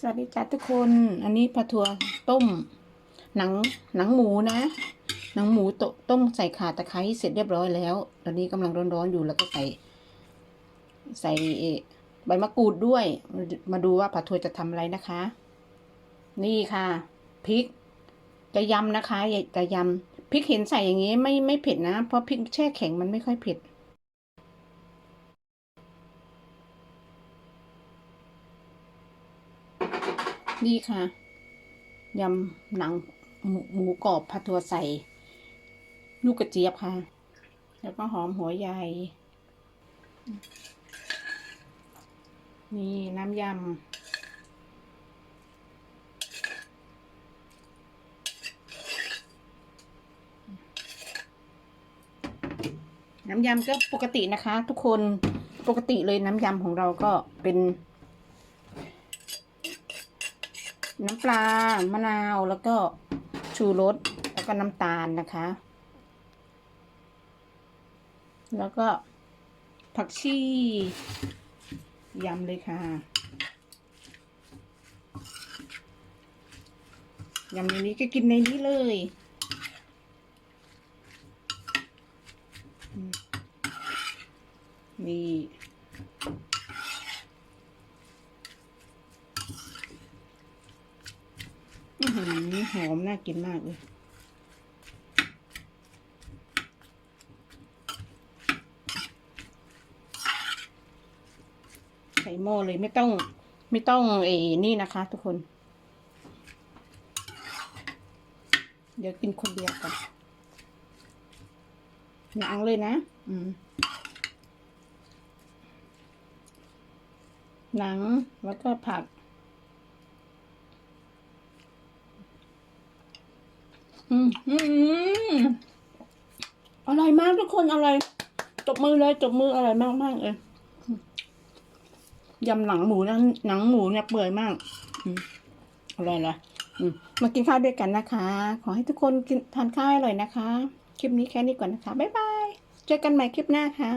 สวัสดีจ้าทุกคน อันนี้ปลาทัวต้ม หนังหนังหมูนะ หนังหมูตต้มใส่ข่าตะไคร้เสร็จเรียบร้อยแล้ว ตอนนี้กำลังร้อนๆอยู่แล้วก็ใส่ ใส่ใบมะกรูดด้วย มาดูว่าปลาทัวจะทำอะไรนะคะ นี่ค่ะพริก จะยำนะคะจะยำพริกเห็นใส่อย่างงี้ไม่ไม่เผ็ดนะ เพราะพริกแช่แข็งมันไม่ค่อยเผ็ด นี่ค่ะ ยำหนังหมูหมูกรอบผัดถั่วใส่ลูกกระเจี๊ยบค่ะ แล้วก็หอมหัวใหญ่ นี่น้ำยำ น้ำยำก็ปกตินะคะ ทุกคนปกติเลยน้ำยำของเราก็เป็น น้ำปลามะนาวแล้วก็ชูรสแล้วก็น้ำตาลนะคะ แล้วก็ผักชียำเลยค่ะยำในนี้ก็กินในนี้เลยนี่ อื้อ หือหอมน่ากินมากเลยใส่หม้อเลยไม่ต้อง ไม่ต้องเอนี่นะคะ ทุกคน เดี๋ยวกินคนเดียวกันหนังเลยนะ อืมหนังแล้วก็ผัก อืมอืมอร่อยมากทุกคนอร่อยตบมือเลยตบมืออร่อยมากมากเลยยำหนังหมูนะหนังหมูเนี่ยเปื่อยมากอร่อยเลยมากินข้าวด้วยกันนะคะ ขอให้ทุกคนกินทานข้าวให้อร่อยนะคะ คลิปนี้แค่นี้ก่อนนะคะ บ๊ายบาย เจอกันใหม่คลิปหน้าค่ะ